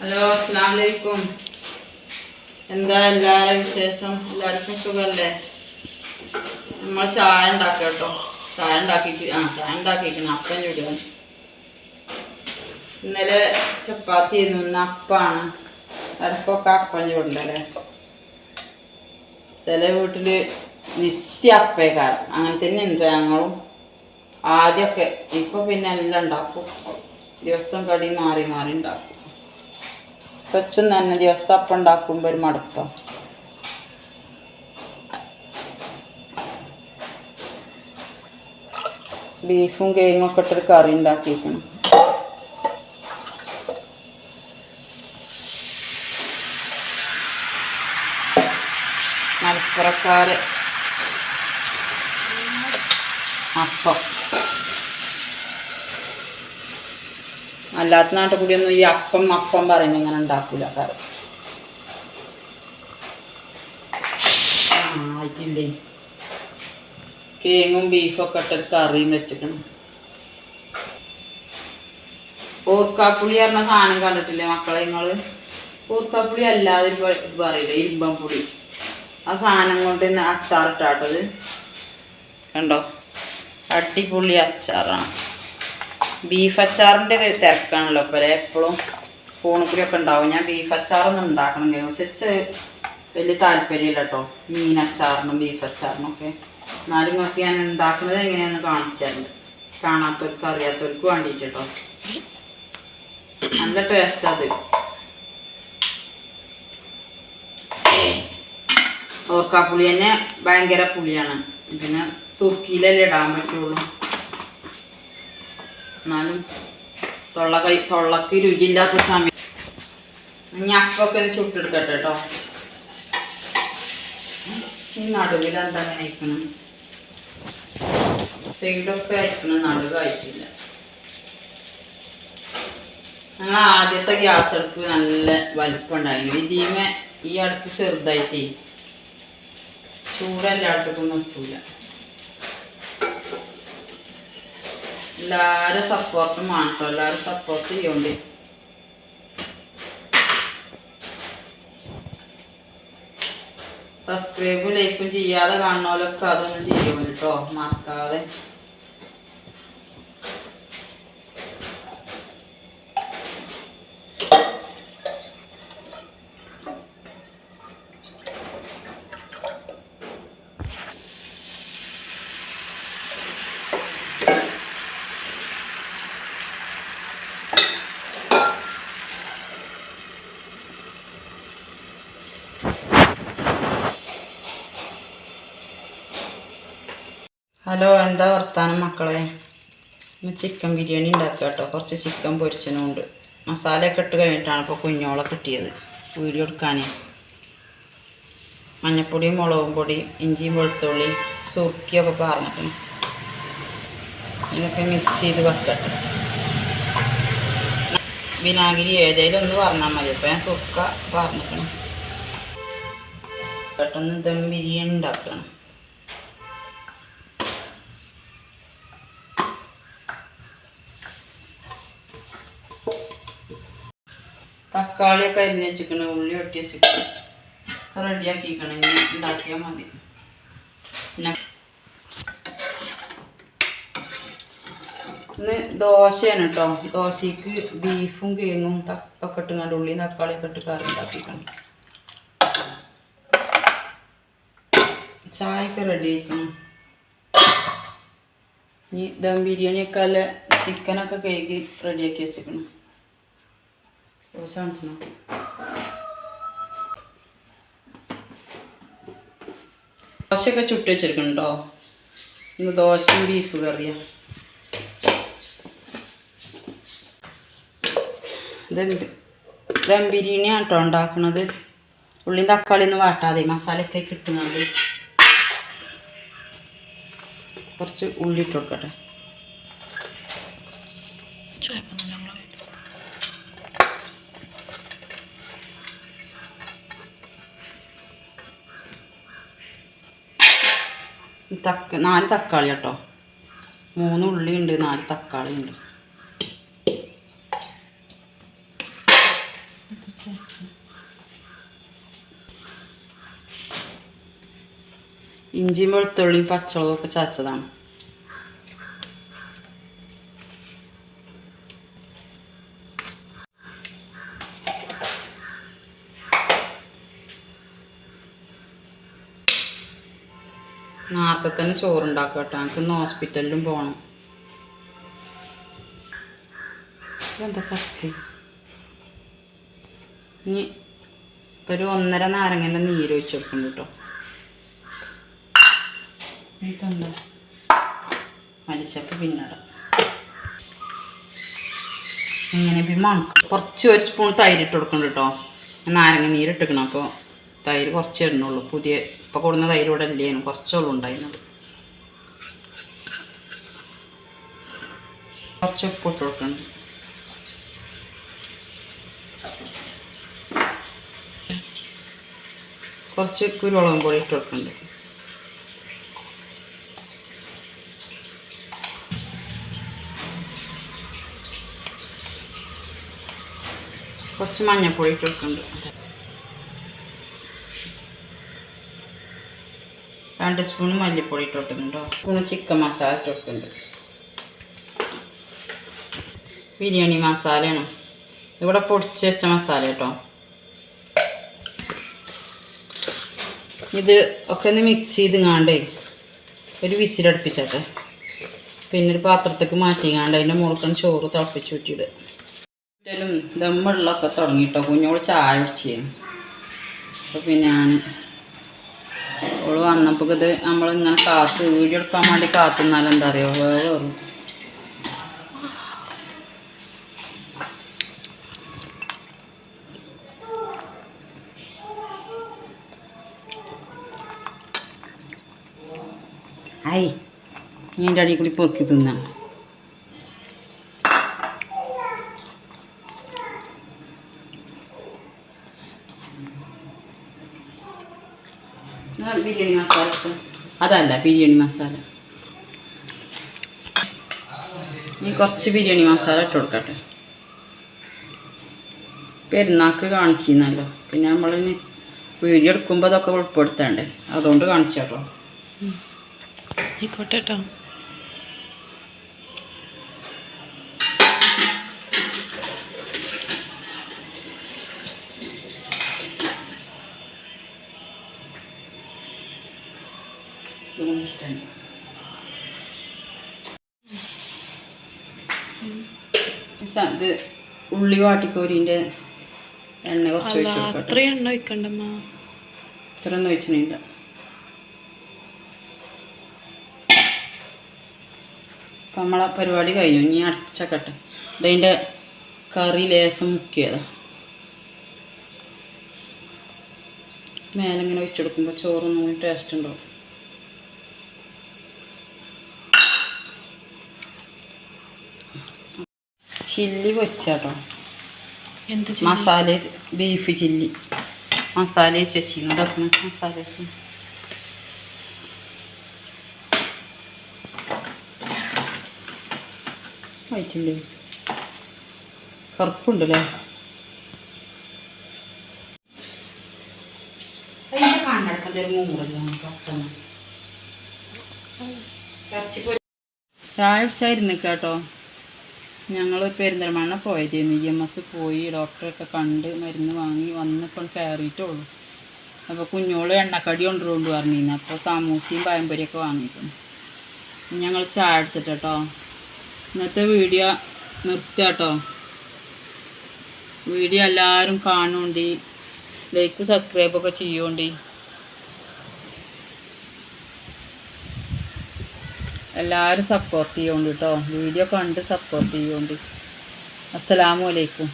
Hello അസ്സാം എന്താ എല്ലാവരും വിശേഷം? എല്ലാവർക്കും സുഖമല്ലേ നമ്മൾ ചായ ഉണ്ടാക്കാം കേട്ടോ. ചായ ഉണ്ടാക്കിയിട്ട് ആ ചായ ഉണ്ടാക്കിയിരിക്കണം അപ്പം ചൂടാണ് ഇന്നലെ ചപ്പാത്തി ആയിരുന്നു. ഇന്ന് അപ്പാണ്. ഇടയ്ക്കൊക്കെ അപ്പം ചൂടുണ്ടല്ലേ ചില വീട്ടിൽ നിത്യ അപ്പേക്കാരം. അങ്ങനെ തന്നെ ഉണ്ട് ഞങ്ങളും. ആദ്യമൊക്കെ ഇപ്പൊ പിന്നെ എല്ലാം ഉണ്ടാക്കും. ദിവസം കടി മാറി മാറി ഉണ്ടാക്കും. കൊച്ചും തന്നെ ദിവസം അപ്പം ഉണ്ടാക്കുമ്പോൾ ഒരു മടുപ്പം. ബീഫും കേങ്ങും ഒക്കെ ഇട്ടൊരു കറി ഉണ്ടാക്കിയിരിക്കണം മലപ്പുറക്കാര് അപ്പം. അല്ലാത്ത നാട്ടിൽ കൂടിയൊന്നും ഈ അപ്പം അപ്പം പറയുന്നത് ഇങ്ങനെ ഉണ്ടാക്കില്ല കറി ആയിട്ടില്ലേ കേങ്ങും ബീഫൊക്കെ ഇട്ടൊരു കറിയും വെച്ചിട്ടുണ്ട് ഓർക്കാപ്പുളി പറഞ്ഞ സാധനം കണ്ടിട്ടില്ലേ മക്കളെ നിങ്ങൾ ഓർക്കാപ്പുളി അല്ലാതെ പറയില്ല ഇരുമ്പം പുളി. ആ സാധനം കൊണ്ട് അച്ചാറിട്ടാട്ടത് കണ്ടോ? അടിപൊളി അച്ചാറാണ്. ബീഫ് അച്ചാറിന്റെ ഒരു തിരക്കാണല്ലോ ഇപ്പോൾ എപ്പോഴും ഫോണിക്കൂടിയൊക്കെ ഉണ്ടാവും. ഞാൻ ബീഫ് അച്ചാറൊന്നും ഉണ്ടാക്കണം പക്ഷെ വലിയ താല്പര്യമില്ല കേട്ടോ. മീൻ അച്ചാറിനും ബീഫ് അച്ചാറിനും ഒക്കെ. എന്നാലും നോക്കി ഞാൻ ഉണ്ടാക്കുന്നത് എങ്ങനെയാണെന്ന് കാണിച്ചിട്ടുണ്ട് കാണാത്തവർക്ക് അറിയാത്തവർക്ക് വേണ്ടിയിട്ട് കേട്ടോ. നല്ല ടേസ്റ്റ് അത്. ഓർക്കാപ്പുളി തന്നെ ഭയങ്കര പുളിയാണ്. പിന്നെ സുർക്കിയിലല്ലേ ഇടാൻ പറ്റുള്ളൂ എന്നാലും തൊള്ള കൈ തൊള്ളക്ക് രുചിയില്ലാത്ത സമയം. ഇനി അപ്പൊക്കെ ഒന്ന് ചുട്ടെടുക്കട്ടെ കേട്ടോ. ഈ നടുവിൽ എന്താ അങ്ങനെ അയക്കണം സൈഡൊക്കെ അയക്കണം നടുവായിട്ടില്ല ഞങ്ങൾ ആദ്യത്തെ ഗ്യാസ് അടുപ്പ് നല്ല വലിപ്പം ഈ ഇതിമേ ഈ അടുപ്പ് ചെറുതായിട്ടേ ചൂടെല്ലായിടത്തേക്കൊന്നും എത്തൂല എല്ലാവരും സപ്പോർട്ട് വേണം എല്ലാവരും സപ്പോർട്ട് ചെയ്യണ്ട്. സബ്സ്ക്രൈബും ലൈക്കും ചെയ്യാതെ കാണുന്നവരൊക്കെ അതൊന്നും ചെയ്യും കേട്ടോ മറക്കാതെ. ഹലോ എന്താ വർത്താനം മക്കളെ? ഇന്ന് ചിക്കൻ ബിരിയാണി ഉണ്ടാക്കുക കേട്ടോ. കുറച്ച് ചിക്കൻ പൊരിച്ചതുകൊണ്ട്. മസാലയൊക്കെ ഇട്ട് കഴിഞ്ഞിട്ടാണ് ഇപ്പോൾ കുഞ്ഞോളെ കിട്ടിയത് വീഡിയോ എടുക്കാൻ മഞ്ഞപ്പൊടിയും മുളകും പൊടി ഇഞ്ചിയും വെളുത്തുള്ളി സുർക്കിയൊക്കെ പറഞ്ഞിട്ട് ഇതൊക്കെ മിക്സ് ചെയ്ത് വെക്കട്ടെ. വിനാഗിരി ഏതെങ്കിലും ഒന്ന് പറഞ്ഞാൽ മതി. അപ്പോൾ ഞാൻ സുർക്ക പറഞ്ഞിട്ടുണ്ട്. പെട്ടെന്ന് ദം ബിരിയാണി ഉണ്ടാക്കണം തക്കാളിയൊക്കെ അരിഞ്ഞ് വെച്ചിക്കണ് ഉള്ളി വെട്ടി വെച്ചിക്കണ് റെഡിയാക്കിക്കണം ഇനി ഉണ്ടാക്കിയാൽ മതി. പിന്നെ ഇന്ന് ദോശയാണ് കേട്ടോ ദോശയ്ക്ക് ബീഫും കേങ്ങും ഒക്കെ ഇട്ടുകൊണ്ട് ഉള്ളിയും തക്കാളിയൊക്കെ ഇട്ട് കറി ഉണ്ടാക്കിക്കണം ചായയൊക്കെ റെഡി ആയിക്കണം. ഇനി ദം ബിരിയാണിയൊക്കെ അല്ല ചിക്കനൊക്കെ കഴുകി റെഡിയാക്കി വെച്ചിക്കണം ദോശ കാണിച്ചോ ദോശയൊക്കെ ചുട്ട് വെച്ചെടുക്കണുണ്ടോ ഇന്ന് ദോശയും ബീഫ് കറിയാ ദം ദം ബിരിയാണിയാണ് കേട്ടോ ഉണ്ടാക്കുന്നത് ഉള്ളിയും തക്കാളി ഒന്നും വാട്ടാതെ മസാലയൊക്കെ കിട്ടുന്നത് കുറച്ച് ഉള്ളി ഇട്ട് തക്ക നാല് തക്കാളി കേട്ടോ. മൂന്ന് ഉള്ളിയുണ്ട് നാല് തക്കാളി ഉണ്ട്. ഇഞ്ചിയും വെളുത്തുള്ളിയും പച്ചമുളകൊക്കെ ചതച്ചതാണ്. നേരത്തെ തന്നെ ചോറുണ്ടാക്കുക കേട്ടോ. എനിക്കൊന്ന് ഹോസ്പിറ്റലിലും പോകണം എന്താ കറക്റ്റ് ഇനി ഒരു ഒന്നര നാരങ്ങേന്റെ നീര് ഒഴിച്ച് വെക്കണം കേട്ടോ. ഇതെന്താ? പിന്നട. ഇങ്ങനെ കുറച്ച് ഒരു സ്പൂൺ തൈര് ഇട്ട് കേട്ടോ. നാരങ്ങ നീര് ഇട്ടിക്കണം അപ്പോൾ തൈര് കുറച്ച് ഇടണുള്ളൂ പുതിയ ഇപ്പോൾ കൊടുന്ന തൈര് ഇവിടെ കുറച്ചോളം ഉണ്ടായിരുന്നത്. കുറച്ച് ഉപ്പ് ഇട്ട് കൊടുക്കുന്നുണ്ട് കുറച്ച് കുരുമുളകും പൊടി ഇട്ട് കൊടുക്കുന്നുണ്ട് കുറച്ച് മഞ്ഞൾപ്പൊടി ഇട്ട് കൊടുക്കുന്നുണ്ട് രണ്ട് സ്പൂൺ മല്ലിപ്പൊടി ഇട്ട് കൊടുത്തിട്ടുണ്ടോ സ്പൂൺ ചിക്കൻ മസാല ഇട്ട് കൊടുത്തിട്ടുണ്ട്. ബിരിയാണി മസാലയാണ്. ഇവിടെ പൊടിച്ച് വെച്ച മസാല കേട്ടോ. ഇത് ഒക്കെ ഒന്ന് മിക്സ് ചെയ്ത് കാണ്ടേ ഒരു വിസിലടുപ്പിച്ചട്ടെ പിന്നെ ഒരു പാത്രത്തേക്ക് മാറ്റിങ്ങാണ്ട് അതിന്റെ മുറുക്കൻ ചോറ് തിളപ്പിച്ച് ഊറ്റിയിടുക ും. ദമ്മുള്ളൊക്കെ തുടങ്ങിയിട്ടോ. കുഞ്ഞോൾ ചായ കുടിച്ചു. അപ്പോൾ പിന്നെ ഞാൻ ഓൾ വന്നപ്പോൾ ഇത് നമ്മളിങ്ങനെ കാത്ത് വീഡിയോ എടുക്കാൻ വേണ്ടി കാത്തുന്നാലെന്താ അറിയോ വേറെ ഐ. നീ എന്റെ അടിയിൽ കൂടി പൊറുക്കി തിന്നാ ആ, ബിരിയാണി മസാല ഇട്ട്. അതല്ല ബിരിയാണി മസാല. ഇനി കുറച്ച് ബിരിയാണി മസാല ഇട്ട് കൊടുക്കട്ടെ. പെരുന്നാക്ക് കാണിച്ചിരുന്നല്ലോ. പിന്നെ നമ്മളിനി വീഡിയോ എടുക്കുമ്പോൾ അതൊക്കെ ഉൾപ്പെടുത്തണ്ടേ. അതുകൊണ്ട് കാണിച്ചാട്ടോ. ആയിക്കോട്ടെ കേട്ടോ ഇത് ഉള്ളി വാട്ടിക്കോരിന്റെ എണ്ണ കുറച്ച് ഒഴിച്ച് കൊടുക്കട്ടെ അത്രയും എണ്ണ ഒഴിക്കണ്ടമ്മ? ഇത്രയൊന്നും ഒഴിച്ചിട്ടില്ല. അപ്പം നമ്മളെ പരിപാടി കഴിഞ്ഞു. ഇനി അടച്ചക്കട്ടെ. ഇതതിന്റെ കറി ലേസം മുക്കിയതാ. മേലെ ഇങ്ങനെ ഒഴിച്ചെടുക്കുമ്പോൾ ചോറൊന്നും കൂടി ടേസ്റ്റ് ഉണ്ടാവും. ചില്ലി പൊരിച്ചാട്ടോ. എന്ത് മസാല ബീഫ് ചില്ലി. മസാല ചേച്ചി ഇതൊക്കെ മസാല ചേച്ചി. വൈറ്റില്ലേ കറുപ്പുണ്ടല്ലേ? ചായ പിടിച്ചായിരുന്നു കേട്ടോ. ഞങ്ങൾ പെരിന്തൽമണ്ണ പോയതായിരുന്നു ഇ എം എസ് പോയി ഡോക്ടറൊക്കെ കണ്ട് മരുന്ന് വാങ്ങി വന്നിപ്പം കയറിയിട്ടുള്ളൂ അപ്പോൾ കുഞ്ഞോൾ എണ്ണക്കടി കൊണ്ടുകൊണ്ട് പറഞ്ഞിരുന്നു അപ്പോൾ സമൂസയും പഴംപൊരിയൊക്കെ വാങ്ങിയിരുന്നു ഞങ്ങൾ ചായ അടിച്ചിട്ട് കേട്ടോ ഇന്നത്തെ വീഡിയോ നിർത്തിയാട്ടോ. വീഡിയോ എല്ലാവരും കാണുന്നുണ്ട്. ലൈക്ക് സബ്സ്ക്രൈബൊക്കെ ചെയ്യുന്നുണ്ട്. എല്ലാവരും സപ്പോർട്ട് ചെയ്യുന്നുണ്ട് കേട്ടോ വീഡിയോ കണ്ട് സപ്പോർട്ട് ചെയ്യുന്നുണ്ട് അസ്സലാമു അലൈക്കും.